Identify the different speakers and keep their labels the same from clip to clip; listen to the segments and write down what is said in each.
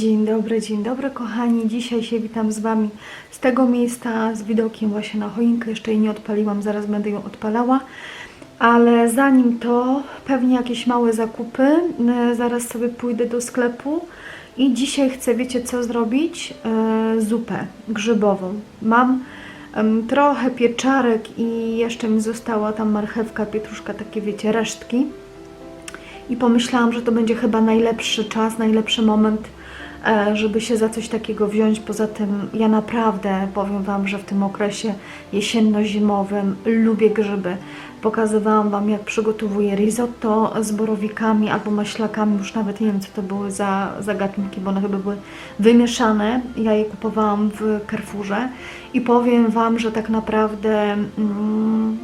Speaker 1: Dzień dobry, dzień dobry kochani. Dzisiaj się witam z Wami z tego miejsca, z widokiem właśnie na choinkę. Jeszcze jej nie odpaliłam, zaraz będę ją odpalała. Ale zanim to, pewnie jakieś małe zakupy. E, Zaraz sobie pójdę do sklepu i dzisiaj chcę, wiecie co zrobić? E, Zupę grzybową. Mam trochę pieczarek i jeszcze mi została tam marchewka, pietruszka, takie wiecie, resztki. I pomyślałam, że to będzie chyba najlepszy czas, najlepszy moment, żeby się za coś takiego wziąć. Poza tym ja naprawdę powiem Wam, że w tym okresie jesienno-zimowym lubię grzyby. Pokazywałam Wam, jak przygotowuję risotto z borowikami albo maślakami. Już nawet nie wiem, co to były za, za gatunki, bo one chyba były wymieszane. Ja je kupowałam w Carrefourze i powiem Wam, że tak naprawdę... Mm,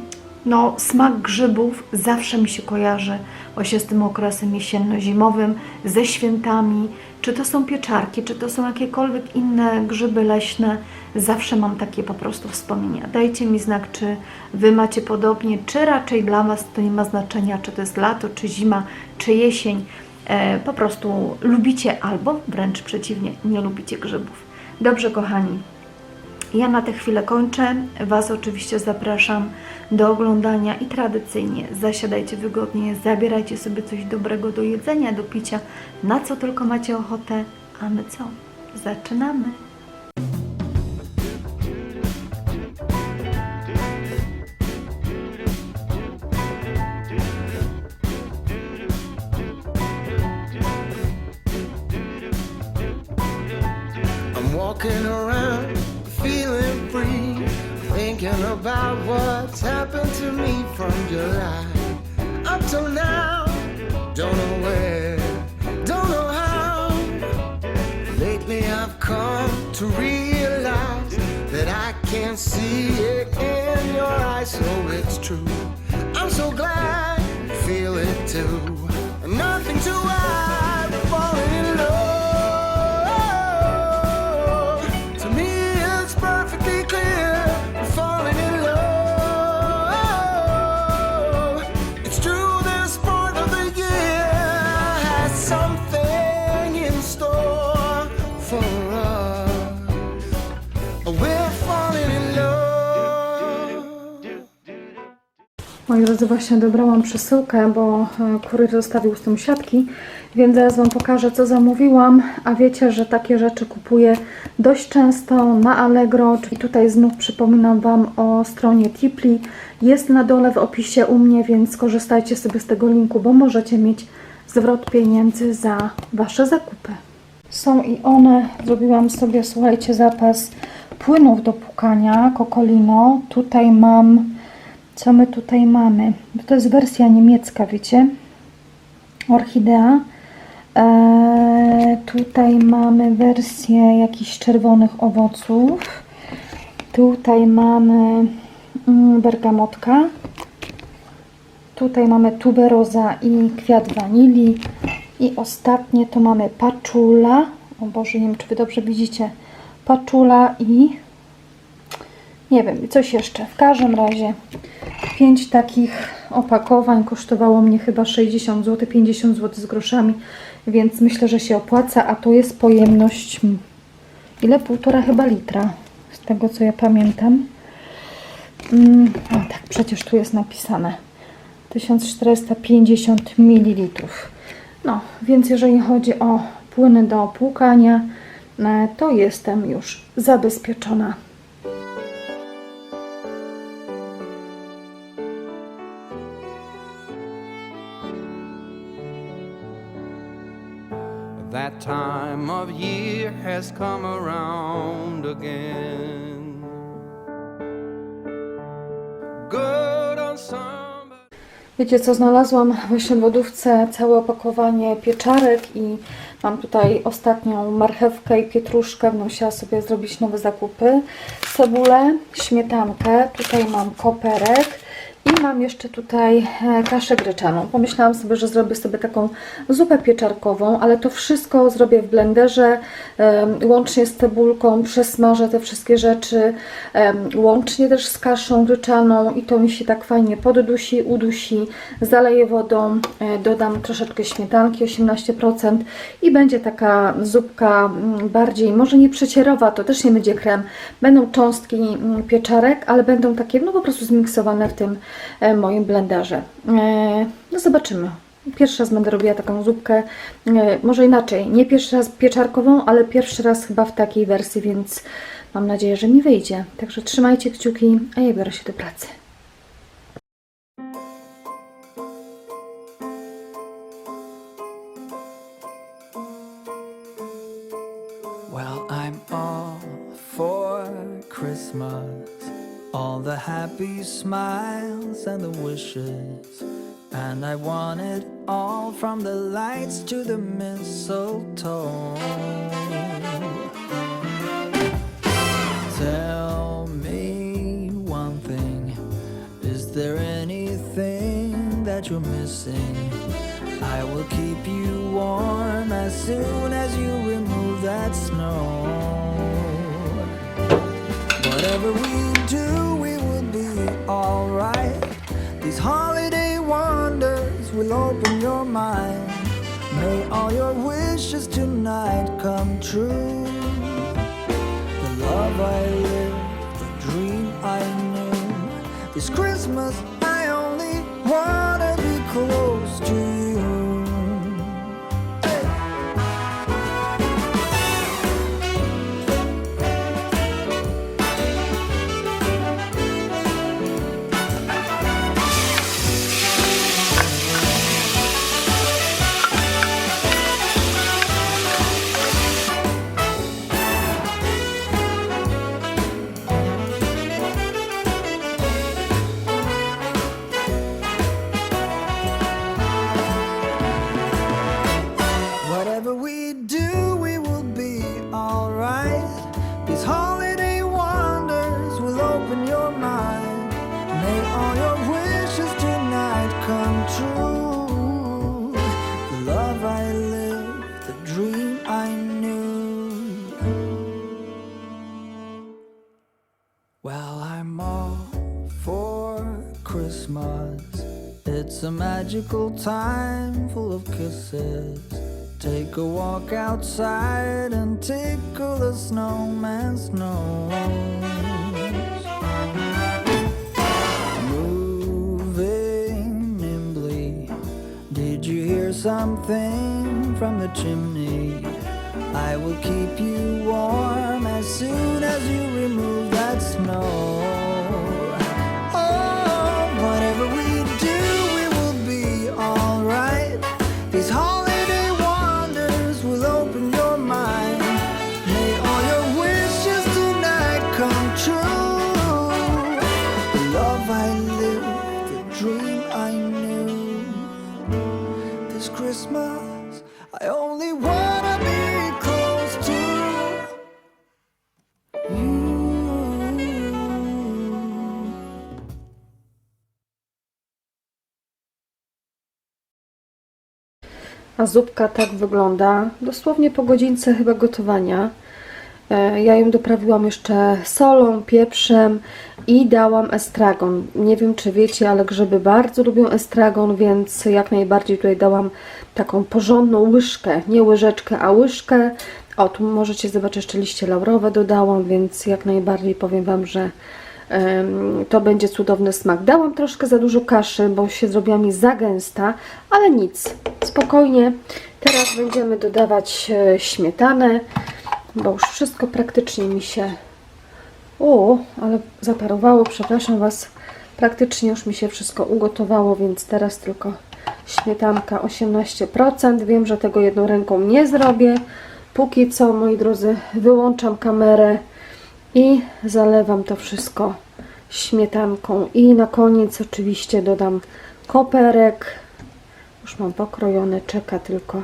Speaker 1: no, smak grzybów zawsze mi się kojarzy właśnie z tym okresem jesienno-zimowym, ze świętami. Czy to są pieczarki, czy to są jakiekolwiek inne grzyby leśne, zawsze mam takie po prostu wspomnienia. Dajcie mi znak, czy Wy macie podobnie, czy raczej dla Was to nie ma znaczenia, czy to jest lato, czy zima, czy jesień. E, po prostu lubicie albo wręcz przeciwnie, nie lubicie grzybów. Dobrze, kochani, ja na tę chwilę kończę. Was oczywiście zapraszam do oglądania i tradycyjnie zasiadajcie wygodnie, zabierajcie sobie coś dobrego do jedzenia, do picia, na co tylko macie ochotę. A my co? Zaczynamy!
Speaker 2: About what's happened to me from July up till now. Don't know where, don't know how. Lately I've come to realize that I can't see it in your eyes, so it's true. I'm so glad you feel it too. Nothing to hide,
Speaker 1: drodzy, właśnie dobrałam przesyłkę, bo e, kurier zostawił z tym siatki, więc zaraz Wam pokażę, co zamówiłam. A wiecie, że takie rzeczy kupuję dość często na Allegro. I tutaj znów przypominam Wam o stronie Tipli. Jest na dole w opisie u mnie, więc skorzystajcie sobie z tego linku, bo możecie mieć zwrot pieniędzy za Wasze zakupy. Są i one. Zrobiłam sobie, słuchajcie, zapas płynów do płukania, Cocolino. Tutaj mam co my tutaj mamy? To jest wersja niemiecka, wiecie? Orchidea. Eee, tutaj mamy wersję jakichś czerwonych owoców. Tutaj mamy mm, bergamotka. Tutaj mamy tuberoza i kwiat wanilii. I ostatnie to mamy paczula. O Boże, nie wiem, czy Wy dobrze widzicie. Paczula i nie wiem, coś jeszcze. W każdym razie pięć takich opakowań kosztowało mnie chyba 60 zł, 50 zł z groszami, więc myślę, że się opłaca, a to jest pojemność mm, ile? Półtora chyba litra, z tego co ja pamiętam. Mm, o tak, przecież tu jest napisane 1450 ml. No, więc jeżeli chodzi o płyny do płukania, e, to jestem już zabezpieczona.
Speaker 3: Of year has come around again. Good on.
Speaker 1: Wiecie co, znalazłam w lodówce całe opakowanie pieczarek i mam tutaj ostatnią marchewkę i pietruszkę. Będę musiała sobie zrobić nowe zakupy. Cebulę, śmietankę, tutaj mam koperek I mam jeszcze tutaj e, kaszę gryczaną. Pomyślałam sobie, że zrobię sobie taką zupę pieczarkową, ale to wszystko zrobię w blenderze, łącznie z cebulką, przesmażę te wszystkie rzeczy, łącznie też z kaszą gryczaną i to mi się tak fajnie poddusi, udusi, zaleję wodą, e, dodam troszeczkę śmietanki, 18% i będzie taka zupka mm, bardziej, może nie przecierowa, to też nie będzie krem, będą cząstki mm, pieczarek, ale będą takie no po prostu zmiksowane w tym moim blenderze. E, No zobaczymy. Pierwszy raz będę robiła taką zupkę, e, może inaczej, nie pierwszy raz pieczarkową, ale pierwszy raz chyba w takiej wersji, więc mam nadzieję, że mi wyjdzie. Także trzymajcie kciuki, a ja biorę się do pracy.
Speaker 4: Well, I'm all for Christmas. All the happy smiles and the wishes. And I want it all from the lights to the mistletoe. Tell me one thing Is there anything that you're missing? I will keep you warm as soon as you remove that snow. Whatever we do, we will be alright. These holiday wonders will open your mind. May all your wishes tonight come true. The love I lived, the dream I knew. This Christmas, I only wanna be close to you. It's a magical time full of kisses. Take a walk outside and tickle the snowman's nose. Moving nimbly, did you hear something from the chimney? I will keep you warm as soon as you remove that snow. Dream I knew. This Christmas, I only wanna be close to you.
Speaker 1: A zupka tak wygląda, dosłownie po godzince chyba gotowania. E, Ja ją doprawiłam jeszcze solą, pieprzem i dałam estragon. Nie wiem, czy wiecie, ale grzyby bardzo lubią estragon, więc jak najbardziej tutaj dałam taką porządną łyżkę, nie łyżeczkę, a łyżkę. O, tu możecie zobaczyć, jeszcze liście laurowe dodałam, więc jak najbardziej powiem Wam, że to będzie cudowny smak. Dałam troszkę za dużo kaszy, bo się zrobiła mi za gęsta, ale nic, spokojnie. Teraz będziemy dodawać e, śmietanę, bo już wszystko praktycznie mi się... O, ale zaparowało, przepraszam Was. Praktycznie już mi się wszystko ugotowało, więc teraz tylko śmietanka 18%. Wiem, że tego jedną ręką nie zrobię. Póki co, moi drodzy, wyłączam kamerę i zalewam to wszystko śmietanką. I na koniec oczywiście dodam koperek. Już mam pokrojone, czeka tylko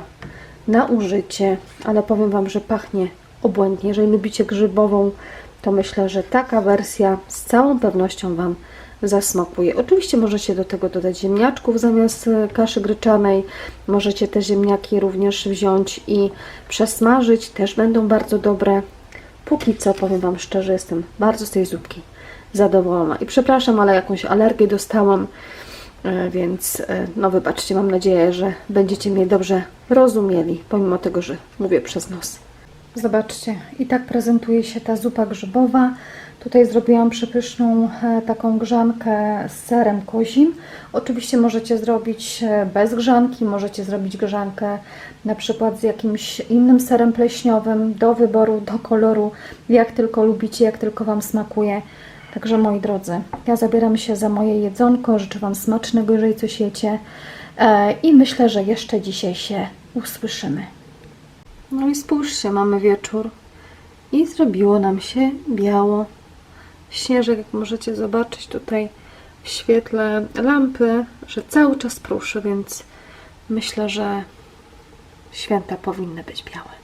Speaker 1: na użycie, ale powiem Wam, że pachnie obłędnie. Jeżeli lubicie grzybową, to myślę, że taka wersja z całą pewnością Wam zasmakuje. Oczywiście możecie do tego dodać ziemniaczków zamiast e, kaszy gryczanej. Możecie te ziemniaki również wziąć i przesmażyć. Też będą bardzo dobre. Póki co, powiem Wam szczerze, jestem bardzo z tej zupki zadowolona. I przepraszam, ale jakąś alergię dostałam, e, więc e, no wybaczcie, mam nadzieję, że będziecie mnie dobrze rozumieli, pomimo tego, że mówię przez nos. Zobaczcie, i tak prezentuje się ta zupa grzybowa. Tutaj zrobiłam przepyszną e, taką grzankę z serem kozim. Oczywiście możecie zrobić e, bez grzanki, możecie zrobić grzankę na przykład z jakimś innym serem pleśniowym, do wyboru, do koloru, jak tylko lubicie, jak tylko Wam smakuje. Także moi drodzy, ja zabieram się za moje jedzonko, życzę Wam smacznego, jeżeli coś jecie e, i myślę, że jeszcze dzisiaj się usłyszymy. No i spójrzcie, mamy wieczór i zrobiło nam się biało. Śnieżek, jak możecie zobaczyć tutaj w świetle lampy, że cały czas pruszy, więc myślę, że święta powinny być białe.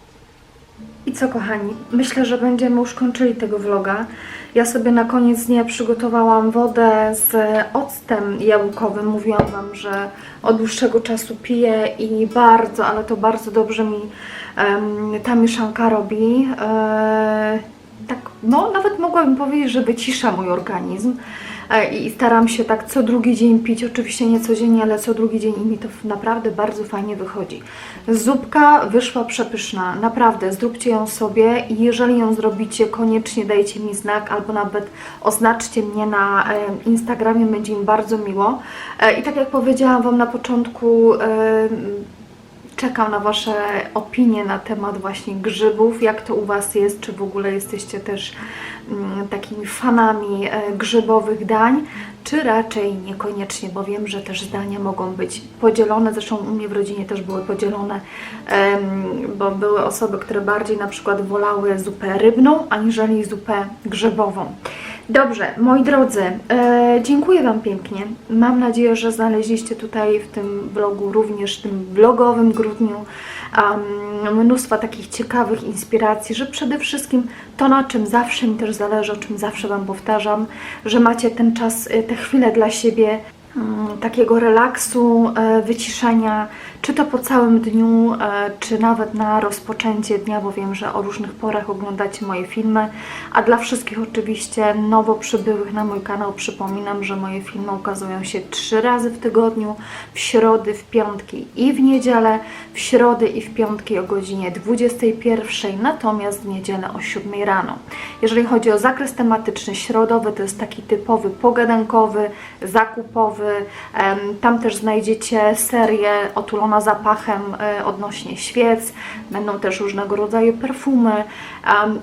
Speaker 1: I co, kochani? Myślę, że będziemy już kończyli tego vloga. Ja sobie na koniec dnia przygotowałam wodę z octem jabłkowym. Mówiłam Wam, że od dłuższego czasu piję i bardzo, ale to bardzo dobrze mi em, ta mieszanka robi. E, tak, no nawet mogłabym powiedzieć, że wycisza mój organizm. E, I staram się tak co drugi dzień pić, oczywiście nie codziennie, ale co drugi dzień i mi to naprawdę bardzo fajnie wychodzi. Zupka wyszła przepyszna, naprawdę, zróbcie ją sobie i jeżeli ją zrobicie, koniecznie dajcie mi znak albo nawet oznaczcie mnie na Instagramie, będzie mi bardzo miło. E, I tak jak powiedziałam Wam na początku, Czekam na Wasze opinie na temat właśnie grzybów, jak to u Was jest, czy w ogóle jesteście też mm, takimi fanami e, grzybowych dań, czy raczej niekoniecznie, bo wiem, że też zdania mogą być podzielone, zresztą u mnie w rodzinie też były podzielone, em, bo były osoby, które bardziej na przykład wolały zupę rybną, aniżeli zupę grzybową. Dobrze, moi drodzy, e, dziękuję Wam pięknie. Mam nadzieję, że znaleźliście tutaj w tym vlogu, również tym vlogowym grudniu, um, mnóstwo takich ciekawych inspiracji, że przede wszystkim to, na czym zawsze mi też zależy, o czym zawsze Wam powtarzam, że macie ten czas, e, te chwile dla siebie, takiego relaksu, e, wyciszenia, czy to po całym dniu, e, czy nawet na rozpoczęcie dnia, bo wiem, że o różnych porach oglądacie moje filmy. A dla wszystkich oczywiście nowo przybyłych na mój kanał przypominam, że moje filmy ukazują się trzy razy w tygodniu, w środy, w piątki i w niedzielę, w środy i w piątki o godzinie 21, natomiast w niedzielę o 7 rano. Jeżeli chodzi o zakres tematyczny, środowy to jest taki typowy pogadankowy, zakupowy. Tam też znajdziecie serię otulona zapachem e, odnośnie świec. Będą też różnego rodzaju perfumy,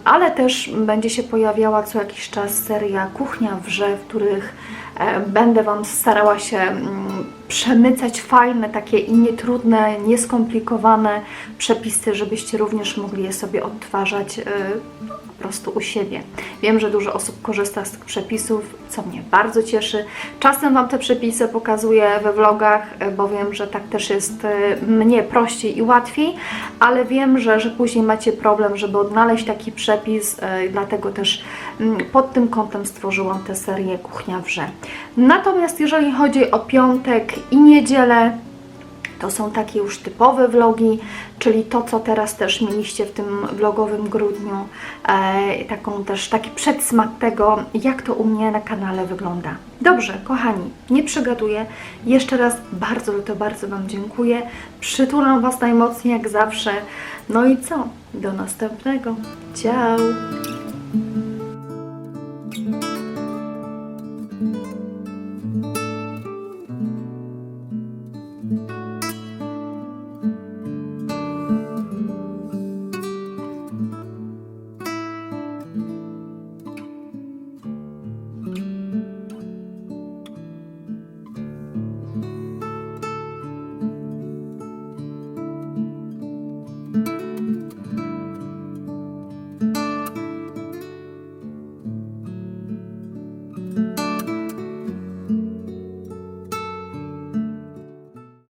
Speaker 1: ale też będzie się pojawiała co jakiś czas seria Kuchnia wrze, w których będę Wam starała się mm, przemycać fajne, takie i nietrudne, nieskomplikowane przepisy, żebyście również mogli je sobie odtwarzać e, po prostu u siebie. Wiem, że dużo osób korzysta z tych przepisów, co mnie bardzo cieszy. Czasem Wam te przepisy pokazuję we vlogach, e, bo wiem, że tak też jest e, mnie prościej i łatwiej, ale wiem, że, że później macie problem, żeby odnaleźć taki przepis, e, dlatego też pod tym kątem stworzyłam tę serię Kuchnia Wrze. Natomiast jeżeli chodzi o piątek i niedzielę, to są takie już typowe vlogi, czyli to, co teraz też mieliście w tym vlogowym grudniu, e, taką też taki przedsmak tego, jak to u mnie na kanale wygląda. Dobrze, kochani, nie przegaduję. Jeszcze raz bardzo, to bardzo Wam dziękuję. Przytulam Was najmocniej jak zawsze. No i co? Do następnego. Ciao!